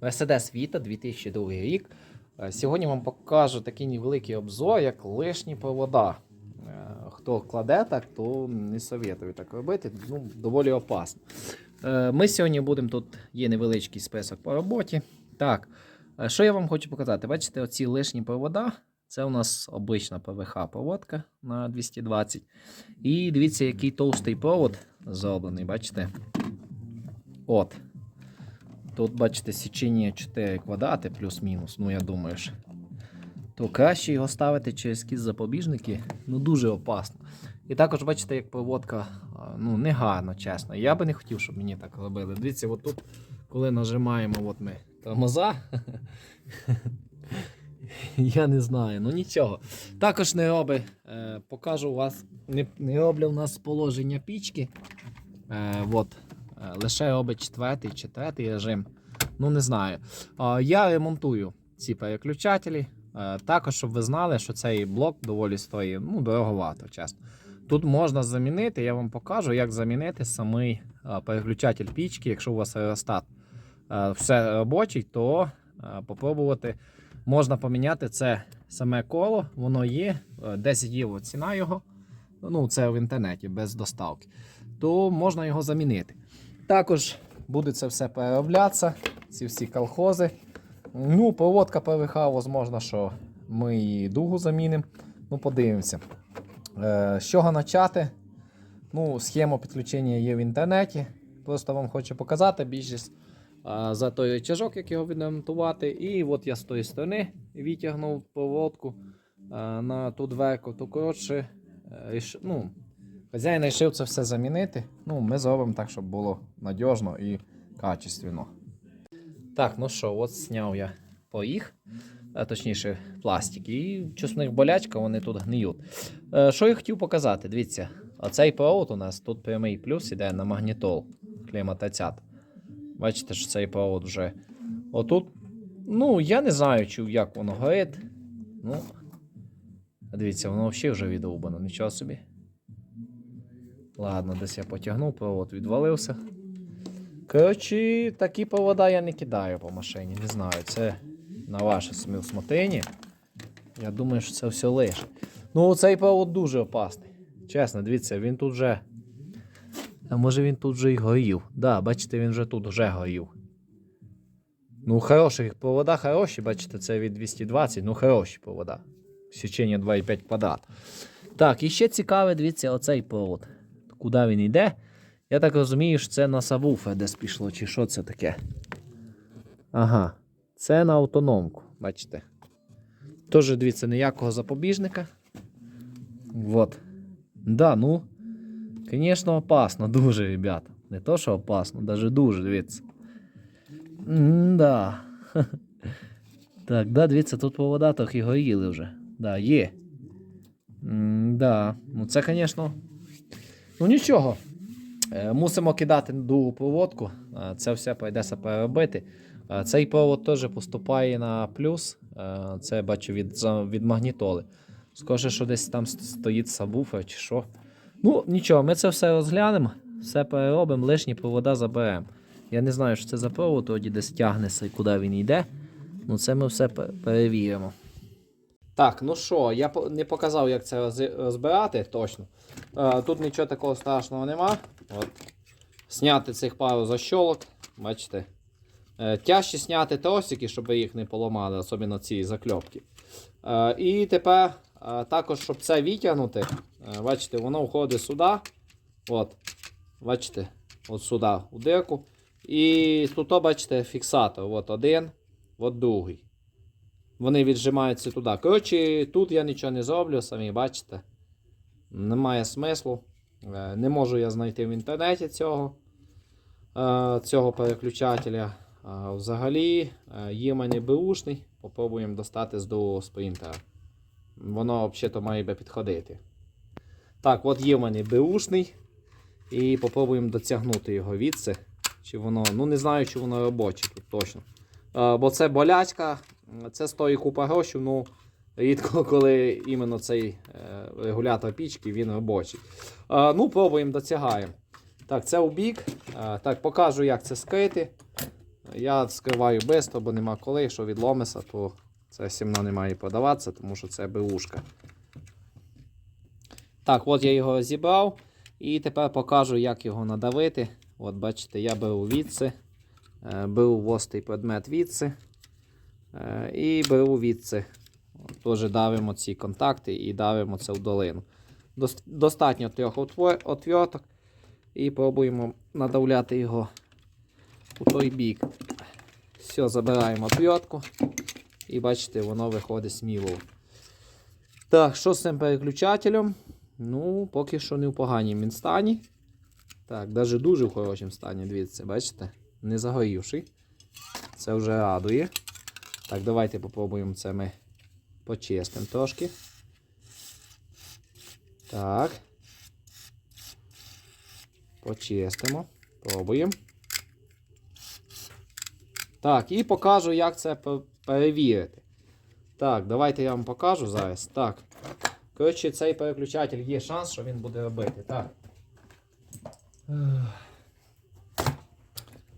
Mercedes Vita 2002 рік. Е, Сьогодні вам покажу такий невеликий обзор, як лишні провода. Е, Хто кладе так, то не советую так робити. Ну, доволі опасно. Е, Ми сьогодні будемо тут є невеличкий список по роботі. Так, що я вам хочу показати? Бачите, оці лишні провода. Це у нас обична ПВХ проводка на 220. І дивіться, який товстий провод зроблений, бачите? От. Тут, бачите, січення 4 квадрати плюс-мінус, ну я думаю ж. То краще його ставити через якісь запобіжники, ну дуже опасно. І також бачите, як проводка ну, не гарно, чесно. Я би не хотів, щоб мені так робили. Дивіться, от тут, коли нажимаємо от ми тормоза. Я не знаю, ну нічого. Також не роби, е, покажу вас, не, роблю у нас положення пічки. Е, от, лише робить четвертий, четвертий режим. Ну, не знаю. Е, я ремонтую ці переключателі. Е, також, щоб ви знали, що цей блок доволі стоїть, ну, дороговато, чесно. Тут можна замінити, я вам покажу, як замінити самий е, переключатель пічки, якщо у вас аеростат е, все робочий, то е, попробувати можна поміняти це саме коло, воно є, е, 10 євро ціна його. Ну, це в інтернеті без доставки. То можна його замінити. Також буде це все перероблятися, ці всі колхози. Ну, проводка ПВХ, можливо, що ми її дугу замінимо. Ну, подивимося. Е, з чого почати? Ну, схема підключення є в інтернеті. Просто вам хочу показати більшість за той рычажок, як його відремонтувати. І от я з тої сторони відтягнув проводку на ту дверку. То коротше, е, ну, хазяїн вирішив це все замінити. Ну, ми зробимо так, щоб було надіжно і качественно. Так, ну що, от зняв я поїх, а точніше пластик, і щось в них болячка, вони тут гниють. Е, Що я хотів показати? Дивіться, оцей провод у нас тут прямий плюс іде на магнітол кліматоцят. Бачите, що цей провод вже отут. Ну, я не знаю, чи як воно горить. Ну, дивіться, воно взагалі вже відрубано, нічого собі. Ладно, десь я потягнув, провод відвалився. Коротше, такі провода я не кидаю по машині, не знаю. Це на ваше смілсмотині. Я думаю, що це все лише. Ну, цей провод дуже опасний. Чесно, дивіться, він тут вже. А може він тут вже і горів. Да, бачите, він вже тут вже горів. Ну, хороші провода хороші, бачите, це від 220, ну хороші провода. Січення 2,5 квадрат. Так, і ще цікаве, дивіться, оцей провод. Куди він йде? Я так розумію, що це на сабвуфер десь пішло, чи що це таке? Ага, це на автономку, бачите. Теж, дивіться, ніякого запобіжника. Вот. Да, ну, звісно, опасно, дуже, ребята. Не то, що опасно, даже дуже, дивіться. Да. Так, да, дивіться, тут провода трохи горіли вже. Да, є. Да. Ну це, звісно. Ну нічого. Е, Мусимо кидати другу проводку. Е, Це все прийдеться переробити. Е, Цей провод теж поступає на плюс. Це бачу від, від магнітоли. Скаже, що десь там стоїть сабвуфер чи що. Ну, нічого, ми це все розглянемо, все переробимо, лишні провода заберемо. Я не знаю, що це за провод, тоді десь тягнеться і куди він йде. Ну, це ми все перевіримо. Так, ну що, я не показав, як це розбирати точно. Е, Тут нічого такого страшного нема. От. Сняти цих пару защолок, бачите. Е, Тяжче зняти тросики, щоб їх не поламали, особливо ці закльопки. Е, І тепер також, щоб це відтягнути, е, бачите, воно входить сюди. От. Бачите, от сюди, у дирку. І тут, бачите, фіксатор. От один, от другий. Вони віджимаються туди. Коротше, тут я нічого не зроблю, самі бачите. Немає смислу. Е, Не можу я знайти в інтернеті цього, е, цього переключателя. Взагалі, е, є в мене беушний. Попробуємо достати з другого спринтера. Воно взагалі має би підходити. Так, от є в мене беушний. І попробуємо дотягнути його відси. Чи воно, ну не знаю, чи воно робоче тут точно. Бо це болячка, це стоїть купа грошей, ну рідко коли іменно цей е, регулятор пічки він робочий. Е, Ну, пробуємо дотягаємо. Так, це у бік. Е, Так, покажу, як це скрити. Я скриваю швидко, бо нема коли. Якщо відломиться, то це сімно не має подаватися, тому що це беушка. Так, от я його зібрав. І тепер покажу, як його надавити. От бачите, я беру відси, беру востий предмет відси і беру відси. Теж давимо ці контакти і давимо це в долину. Достатньо трьох отверток. І пробуємо надавляти його у той бік. Все, забираємо отвертку. І бачите, воно виходить сміло. Так, що з цим переключателем? Ну, поки що не в поганім він стані. Так, навіть дуже в хорошому стані, дивіться, бачите? Не загорівший. Це вже радує. Так, давайте попробуємо це ми почистимо трошки. Так. Почистимо. Пробуємо. Так, і покажу, як це перевірити. Так, давайте я вам покажу зараз. Так. Коротше, цей переключатель є шанс, що він буде робити. Так.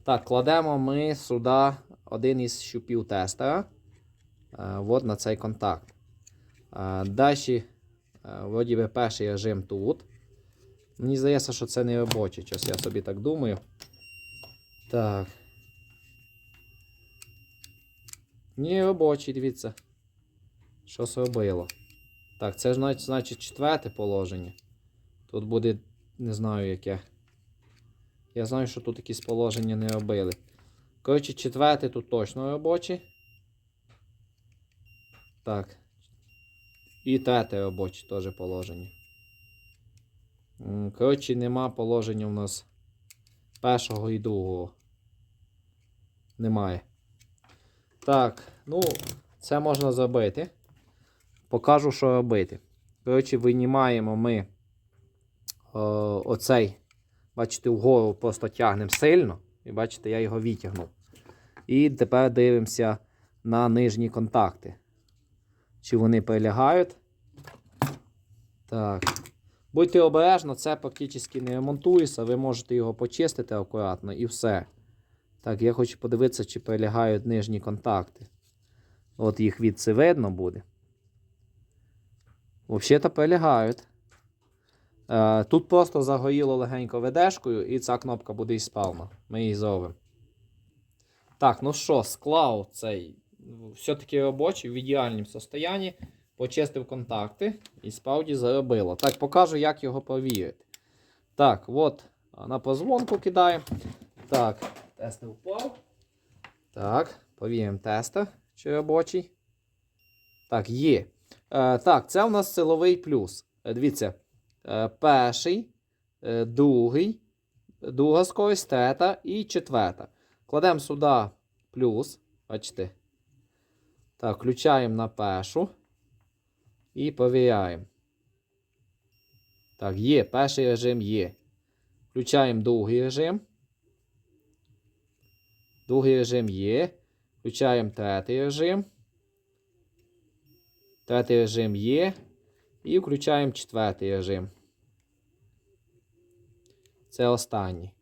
Так, кладемо ми сюди один із щупів тестера. Е, от на цей контакт. Е, Далі, е, вроді би, перший режим тут. Мені здається, що це не робочий час, я собі так думаю. Так. Ні, робочий, дивіться. Що зробило. Так, це ж значить четверте положення. Тут буде, не знаю яке. Я знаю, що тут якісь положення не робили. Коротше, четверте тут точно робоче. Так. І третє робоче теж положення. Коротше, нема положення у нас першого і другого. Немає. Так, ну, це можна зробити. Покажу, що робити. Коротше, винімаємо ми е, оцей, бачите, вгору просто тягнемо сильно. І бачите, я його відтягнув. І тепер дивимося на нижні контакти. Чи вони прилягають. Так. Будьте обережно, це практично не ремонтується. Ви можете його почистити акуратно і все. Так, я хочу подивитися, чи прилягають нижні контакти. От їх відси видно буде. Взагалі-то прилягають. Е, тут просто загоріло легенько ведешкою, і ця кнопка буде ісправна. Ми її зробимо. Так, ну що, склав цей все-таки робочий в ідеальному стані. Почистив контакти і справді заробило. Так, покажу, як його провірити. Так, от на позвонку кидаємо. Так, тестер впав. Так, повіримо тестер, чи робочий. Так, є. Е, так, це у нас силовий плюс. Е, дивіться, е, перший, е, другий, друга скорість, тета і четверта. Кладемо сюди плюс. Бачите. Так, включаємо на першу. І перевіряємо. Так, є. Перший режим є. Включаємо другий режим. Другий режим є. Включаємо третій режим. Третій режим є. І включаємо четвертий режим. Це останній.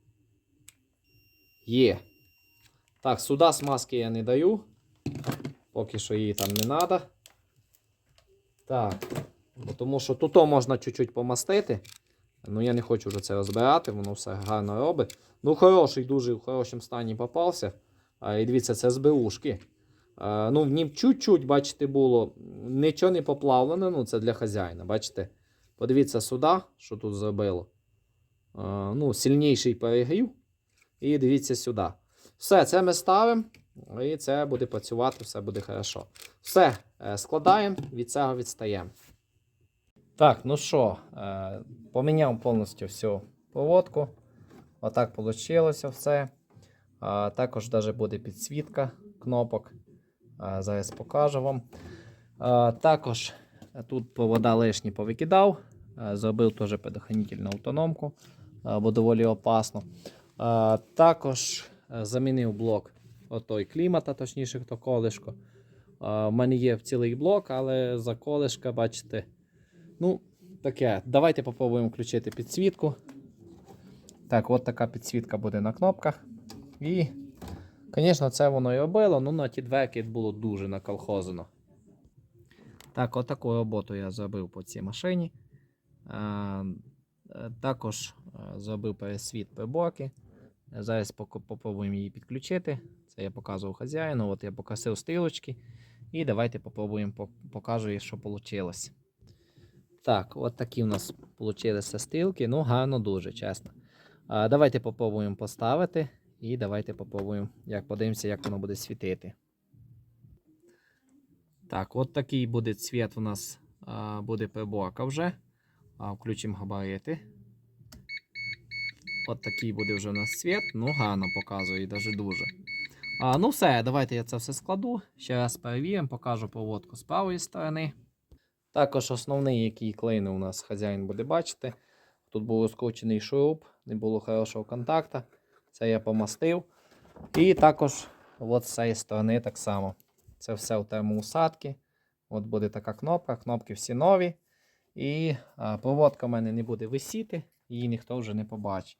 Є. Так, сюди смазки я не даю. Поки що її там не треба. Так. Тому що тут можна чуть-чуть помастити. Ну я не хочу вже це розбирати, воно все гарно робить. Ну, хороший, дуже в хорошому стані попався. І дивіться, це з БУшки. А, ну, в нім чуть-чуть, бачите, було. Нічого не поплавлено, ну це для хазяїна. Бачите? Подивіться сюди, що тут зробило. Ну, сильніший перегрів. І дивіться сюди. Все, це ми ставимо. І це буде працювати, все буде хорошо. Все, е, складаємо, від цього відстаємо. Так, ну що, е, поміняв повністю всю проводку. Отак вийшло все. Також навіть буде підсвітка кнопок. Зараз покажу вам. Також тут провода лишні повикидав. Зробив теж предохранительну автономку, бо доволі опасно. Також замінив блок отой клімата, точніше, то колишко. В мене є цілий блок, але за колишка, бачите, ну, таке. Давайте попробуємо включити підсвітку. Так, от така підсвітка буде на кнопках. І Звісно, це воно і робило, ну на ті дверки було дуже наколхозено. Так, отаку роботу я зробив по цій машині. Е, е, Також е, зробив пересвіт приборки. Зараз попробуємо її підключити. Це я показував хазяїну. От я покосив стрілочки. І давайте попробуємо по- покажу, що вийшло. Так, от такі в нас вийшли стрілки. Ну, гарно дуже, чесно. А, давайте попробуємо поставити. І давайте попробуємо, як подивимося, як воно буде світити. Так, от такий буде цвіт у нас а, буде приборка вже. А, включимо габарити. От такий буде вже у нас цвіт. Ну, гарно показує, навіть дуже. А, ну все, давайте я це все складу. Ще раз перевіримо, покажу проводку з правої сторони. Також основний, який клейн у нас хазяїн буде бачити. Тут був розкручений шуруп, не було хорошого контакту. Це я помастив. І також от з цієї сторони так само. Це все в термоусадки. От буде така кнопка, кнопки всі нові. І а, проводка в мене не буде висіти, її ніхто вже не побачить.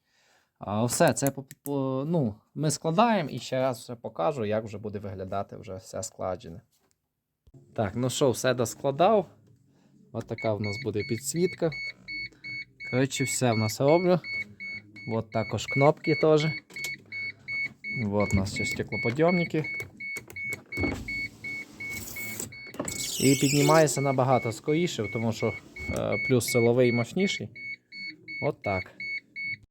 А, все, це ну, ми складаємо і ще раз все покажу, як вже буде виглядати вже все складене. Так, ну що, все доскладав. Ось така в нас буде підсвітка. Коротше, все в нас роблю. От також кнопки теж. Вот у нас ще стеклоподйомники. І піднімається набагато скоріше, тому що е, плюс силовий мощніший. От так.